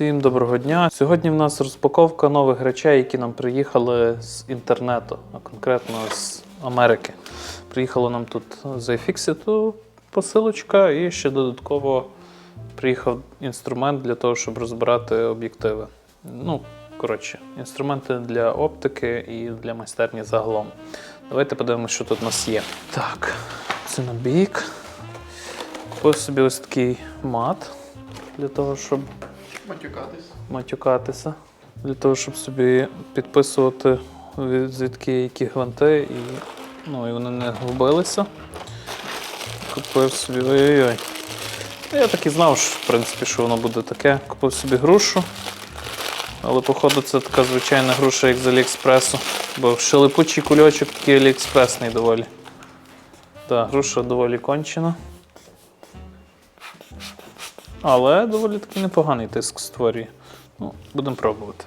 Всім доброго дня. Сьогодні в нас розпаковка нових речей, які нам приїхали з інтернету, а конкретно з Америки. Приїхало нам тут з iFixit посилочка, і ще додатково приїхав інструмент для того, щоб розбирати об'єктиви. Ну, коротше, інструменти для оптики і для майстерні загалом. Давайте подивимося, що тут у нас є. Так, це на бік. Ось собі ось такий мат для того, щоб Матюкатись. матюкатися для того, щоб собі підписувати звідки які гвинти, і, ну, і вони не губилися. Купив собі. Ой-ой-ой. Я так і знав, що, в принципі, що воно буде таке. Купив собі грушу. Але, походу, це така звичайна груша, як з Аліекспресу. Бо шелепучий кульочок такий аліекспресний доволі. Так, груша доволі кончена. Але доволі таки непоганий тиск створює. Ну, будемо пробувати.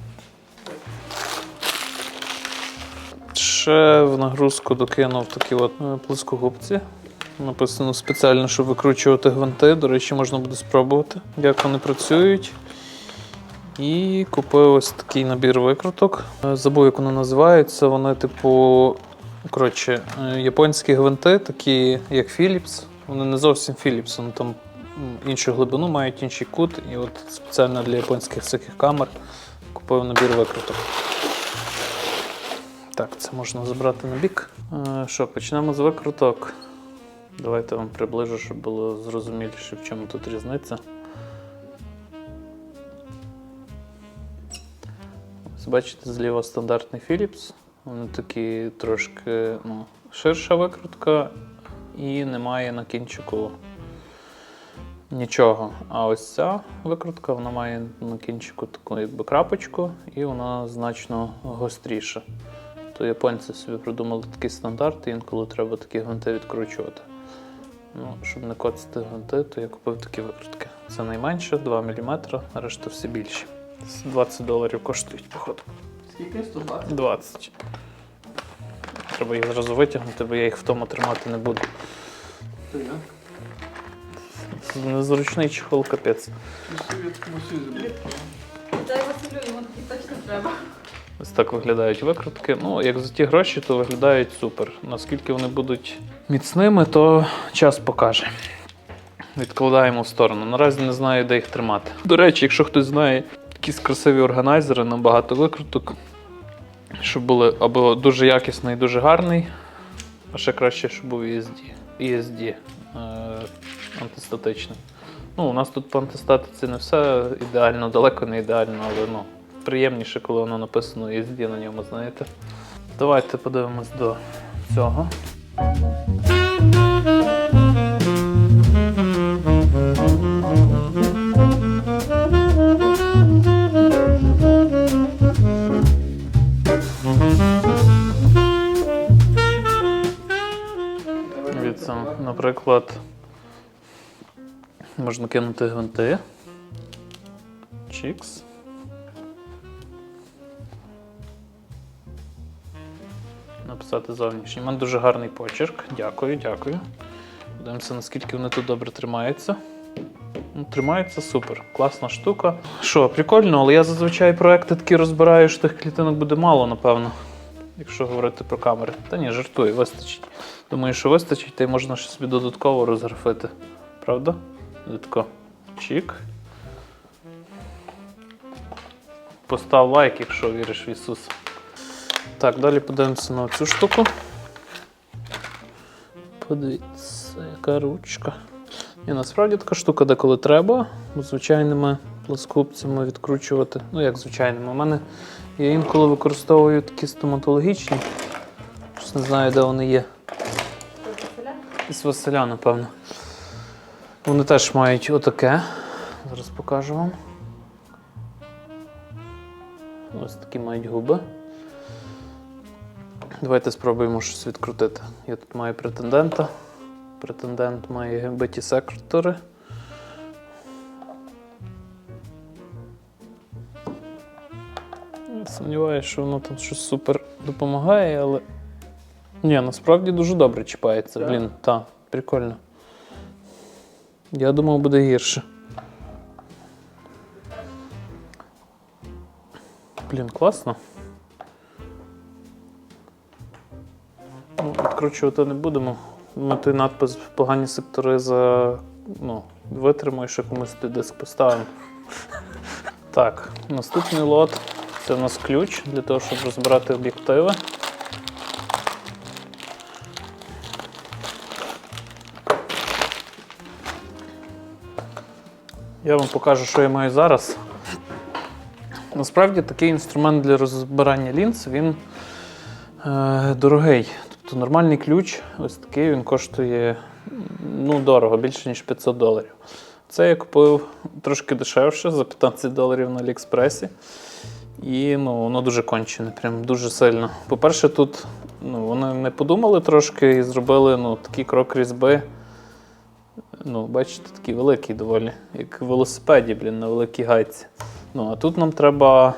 Ще в нагрузку докинув такі от е, плоскогубці. Написано спеціально, щоб викручувати гвинти. До речі, можна буде спробувати, як вони працюють. І купив ось такий набір викруток. Е, Забув, як вони називаються. Вони, типу, коротше, е, японські гвинти, такі як Philips. Вони не зовсім Philips, вони там іншу глибину мають інший кут. І от спеціально для японських всяких камер купив набір викруток. Так, це можна забрати на бік. Е, Що, почнемо з викруток. Давайте вам приближу, щоб було зрозуміліше, в чому тут різниця. Ось бачите, зліва стандартний Philips. Вони такі трошки ну, ширша викрутка і немає на кінчику нічого. А ось ця викрутка вона має на кінчику таку якби крапочку, і вона значно гостріша. То японці собі придумали такий стандарт, і інколи треба такі гвинти відкручувати. Ну, щоб не коцати гвинти, то я купив такі викрутки. Це найменше 2 мм, а решта всі більші. 20 доларів коштують, походу. Скільки? 120? 20. Треба їх зразу витягнути, бо я їх вдома тримати не буду. То я. Незручний чехол капець. Мусю від мусю зробити. Дай Василю, йому такі точно треба. Ось так виглядають викрутки. Ну, як за ті гроші, то виглядають супер. Наскільки вони будуть міцними, то час покаже. Відкладаємо в сторону. Наразі не знаю, де їх тримати. До речі, якщо хтось знає якісь красиві органайзери на багато викруток, щоб були або дуже якісний, дуже гарний, а ще краще, щоб був ESD. ESD е, антистатичний. Ну, у нас тут по антистатиці не все ідеально, далеко не ідеально, але ну, приємніше, коли воно написано і на ньому, знаєте. Давайте подивимось до цього. Наприклад, можна кинути гвинти. Чікс. Написати зовнішній. У мене дуже гарний почерк. Дякую, дякую. Подивимося, наскільки вони тут добре тримаються. Ну, Тримаються супер. Класна штука. Що, прикольно, але я зазвичай проекти такі розбираю, що тих клітинок буде мало, напевно. Якщо говорити про камери. Та ні, жартую, вистачить. Думаю, що вистачить, та й можна ще собі додатково розграфити. Правда? Додатко. Чік. Постав лайк, якщо віриш в Ісуса. Так, далі подивимося на цю штуку. Подивіться, яка ручка. І насправді така штука, де коли треба, звичайними плоскопцями відкручувати. Ну, як звичайними. У мене я інколи використовую такі стоматологічні. Не знаю, де вони є. Із Василя, напевно. Вони теж мають отаке. Зараз покажу вам. Ось такі мають губи. Давайте спробуємо щось відкрутити. Я тут маю претендента. Претендент має биті сектори. Сумніваюся, що воно там щось супер допомагає, але. Ні, насправді дуже добре чіпається. Так? Блін, так, прикольно. Я думав, буде гірше. Блін, класно. Ну, відкручувати не будемо. Ми той надпис в погані сектори за. Ну, витримаю, що комусь той диск поставимо. Так, наступний лот це у нас ключ для того, щоб розбирати об'єктиви. Я вам покажу, що я маю зараз. Насправді такий інструмент для розбирання лінз, він е, дорогий. Тобто нормальний ключ, ось такий, він коштує ну, дорого, більше ніж 500 доларів. Це я купив трошки дешевше за 15 доларів на Аліекспресі. І ну, воно дуже кончене, прям дуже сильно. По-перше, тут ну, вони не подумали трошки і зробили ну, такий крок різьби. Ну, бачите, такий великий доволі, як велосипеді, блін, на великій гайці. Ну, а тут нам треба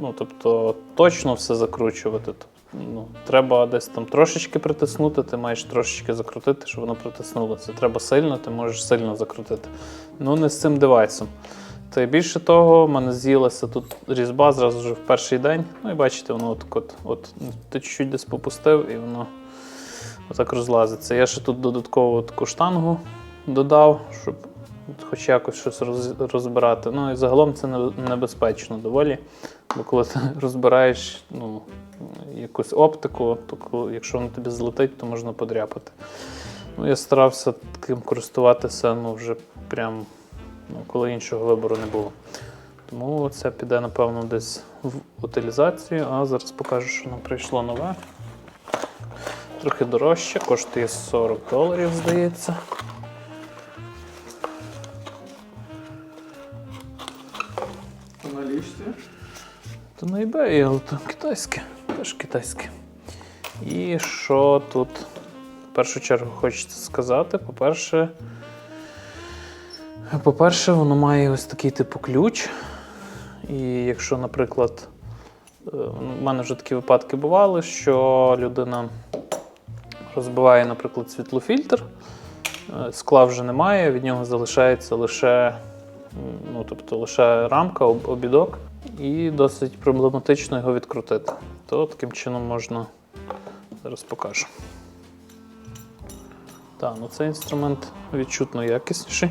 ну, тобто, точно все закручувати. Тобто, ну, треба десь там трошечки притиснути, ти маєш трошечки закрутити, щоб воно притиснулося. Треба сильно, ти можеш сильно закрутити. Ну, не з цим девайсом. Та більше того, в мене з'їлася тут різьба зразу вже в перший день. Ну і бачите, воно от, от, от ти чуть-чуть десь попустив і воно отак розлазиться. Я ще тут додатково таку штангу додав, щоб хоч якось щось роз- розбирати. Ну і загалом це небезпечно доволі. Бо коли ти розбираєш ну, якусь оптику, то якщо воно тобі злетить, то можна подряпати. Ну, я старався таким користуватися ну, вже прям, коли іншого вибору не було. Тому це піде, напевно, десь в утилізацію, а зараз покажу, що нам прийшло нове. Трохи дорожче, коштує 40 доларів, здається. На ліжці. То на eBay, але то китайське, теж китайське. І що тут в першу чергу хочеться сказати? По-перше, по-перше, воно має ось такий типу ключ. І якщо, наприклад, е, в мене вже такі випадки бували, що людина розбиває, наприклад, світлофільтр, е, скла вже немає, від нього залишається лише, ну, тобто лише рамка, обідок, і досить проблематично його відкрутити. То таким чином можна зараз покажу. Так, ну цей інструмент відчутно якісніший.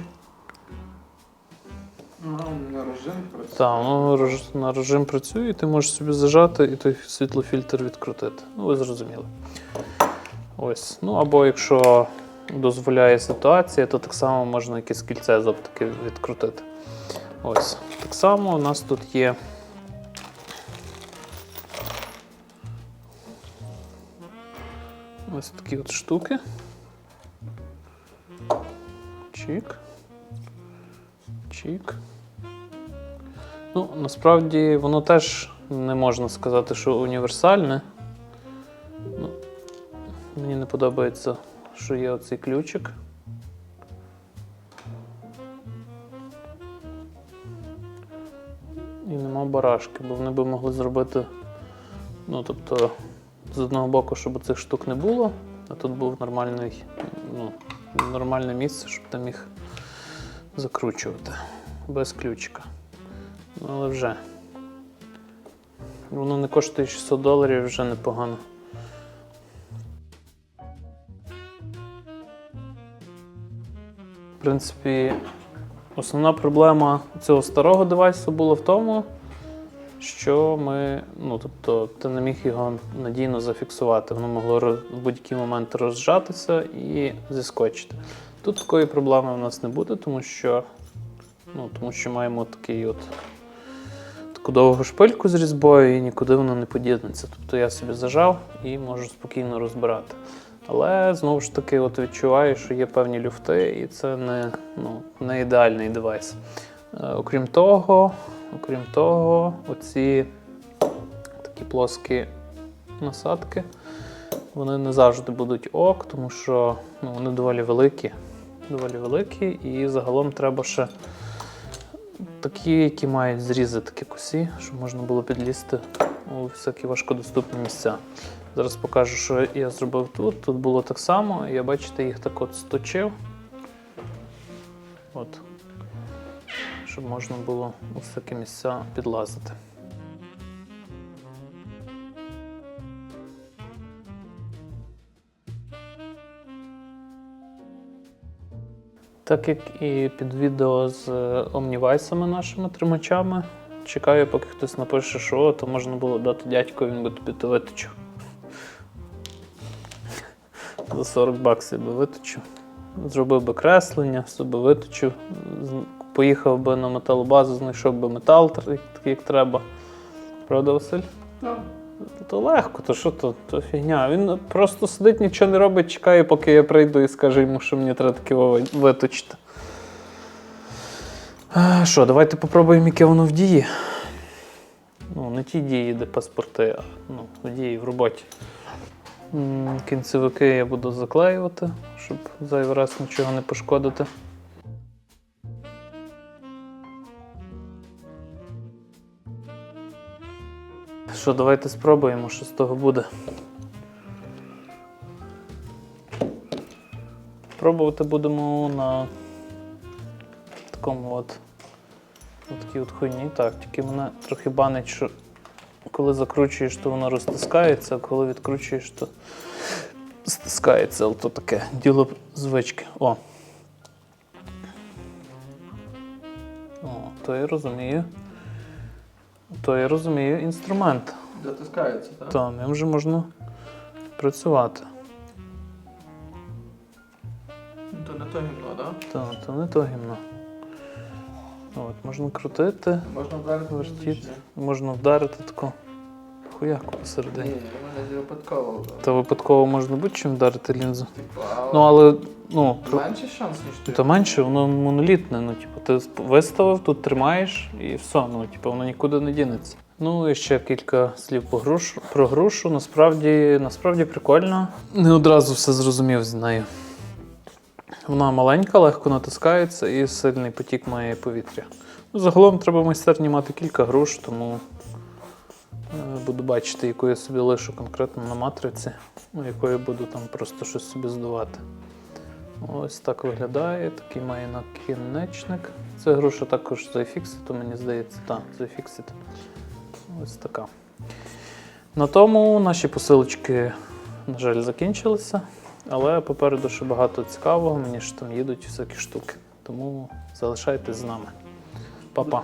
Режим працює. Так, реж- на режим працює, і ти можеш собі зажати і той світлофільтр відкрутити. Ну, ви зрозуміли. Ось. Ну або якщо дозволяє ситуація, то так само можна якесь кільце з оптики відкрутити. Ось. Так само у нас тут є. Ось такі от штуки. Чик. Чик. Ну, насправді воно теж не можна сказати, що універсальне. Ну, мені не подобається, що є оцей ключик. І нема барашки, бо вони би могли зробити. Ну, тобто, з одного боку, щоб цих штук не було, а тут був нормальний, ну, нормальне місце, щоб ти міг закручувати без ключика. Але вже. Воно не коштує 600 доларів, вже непогано. В принципі, основна проблема цього старого девайсу була в тому, що ми, ну тобто, ти не міг його надійно зафіксувати. Воно могло в будь-який момент розжатися і зіскочити. Тут такої проблеми в нас не буде, тому що, ну, тому що маємо такий от таку довгу шпильку з різьбою і нікуди воно не подінеться. Тобто я собі зажав і можу спокійно розбирати. Але знову ж таки, от відчуваю, що є певні люфти, і це не, ну, не ідеальний девайс. Е, окрім того, окрім того, оці такі плоскі насадки, вони не завжди будуть ок, тому що ну, вони доволі великі. Доволі великі, і загалом треба ще такі, які мають зрізи такі косі, щоб можна було підлізти у всякі важкодоступні місця. Зараз покажу, що я зробив тут. Тут було так само. Я бачите, їх так от сточив. От. Щоб можна було у всякі місця підлазити. Так як і під відео з омнівайсами нашими тримачами. Чекаю, поки хтось напише, що то можна було дати дядьку, він би тобі то виточив. За 40 баксів би виточив. Зробив би креслення, все би виточив. Поїхав би на металобазу, знайшов би метал, такий, як треба. Правда, Василь? Так. То легко, то що то, то фігня. Він просто сидить, нічого не робить, чекає, поки я прийду і скаже йому, що мені треба таке виточити. Що, давайте попробуємо, яке воно в дії. Ну, не ті дії, де паспорти, а ну, в дії в роботі. Кінцевики я буду заклеювати, щоб зайвий раз нічого не пошкодити. Що, давайте спробуємо, що з того буде. Пробувати будемо на такому от, на такій от хуйні. Так, тільки мене трохи банить, що коли закручуєш, то воно розтискається, а коли відкручуєш, то стискається, але таке діло звички. О. О, то я розумію. То я розумію інструмент. Затискається, так? Та, ним вже можна працювати. Ну, То не то гімно, так? Так, то не то гімно. От, можна крутити, Можна вдарити вертіти, можна вдарити таку хуяку Ні, посередині. у мене випадково. Та випадково можна будь-чим вдарити лінзу. Типу, Ну, але ну, менший шанс, ніж ти. то менше, воно монолітне. Ну, типу, ти виставив, тут тримаєш і все. Ну, типу, воно нікуди не дінеться. Ну і ще кілька слів по грушу, про грушу. Насправді, насправді прикольно. Не одразу все зрозумів з нею. Вона маленька, легко натискається і сильний потік має повітря. Ну, загалом треба в майстерні мати кілька груш, тому буду бачити, яку я собі лишу конкретно на матриці, ну, якою буду там просто щось собі здувати. Ось так виглядає, такий має накінечник. Це груша також з iFixit, мені здається, так, з iFixit. Ось така. На тому наші посилочки, на жаль, закінчилися, але попереду ще багато цікавого, мені ж там їдуть всякі штуки. Тому залишайтесь з нами. Па-па.